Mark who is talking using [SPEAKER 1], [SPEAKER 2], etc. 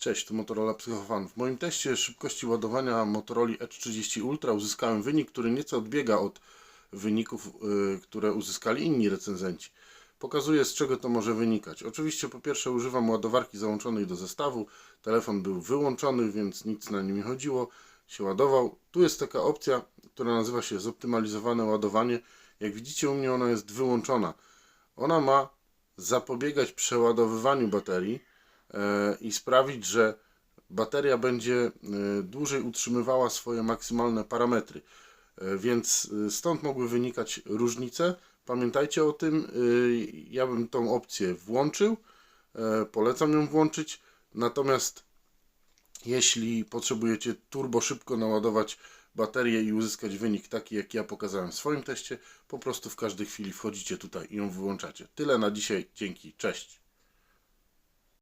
[SPEAKER 1] Cześć, tu Motorola Psychofan. W moim teście szybkości ładowania Motorola Edge 30 Ultra uzyskałem wynik, który nieco odbiega od wyników, y, które uzyskali inni recenzenci. Pokazuję z czego to może wynikać. Oczywiście po pierwsze używam ładowarki załączonej do zestawu. Telefon był wyłączony, więc nic na nim nie chodziło. Się ładował. Tu jest taka opcja, która nazywa się zoptymalizowane ładowanie. Jak widzicie u mnie ona jest wyłączona. Ona ma zapobiegać przeładowywaniu baterii i sprawić, że bateria będzie e, dłużej utrzymywała swoje maksymalne parametry. E, Więc e, stąd mogły wynikać różnice. Pamiętajcie o tym. Ja bym tą opcję włączył. Polecam ją włączyć. Natomiast jeśli potrzebujecie turbo szybko naładować baterię i uzyskać wynik taki, jak ja pokazałem w swoim teście, po prostu w każdej chwili wchodzicie tutaj i ją wyłączacie. Tyle na dzisiaj. Dzięki. Cześć.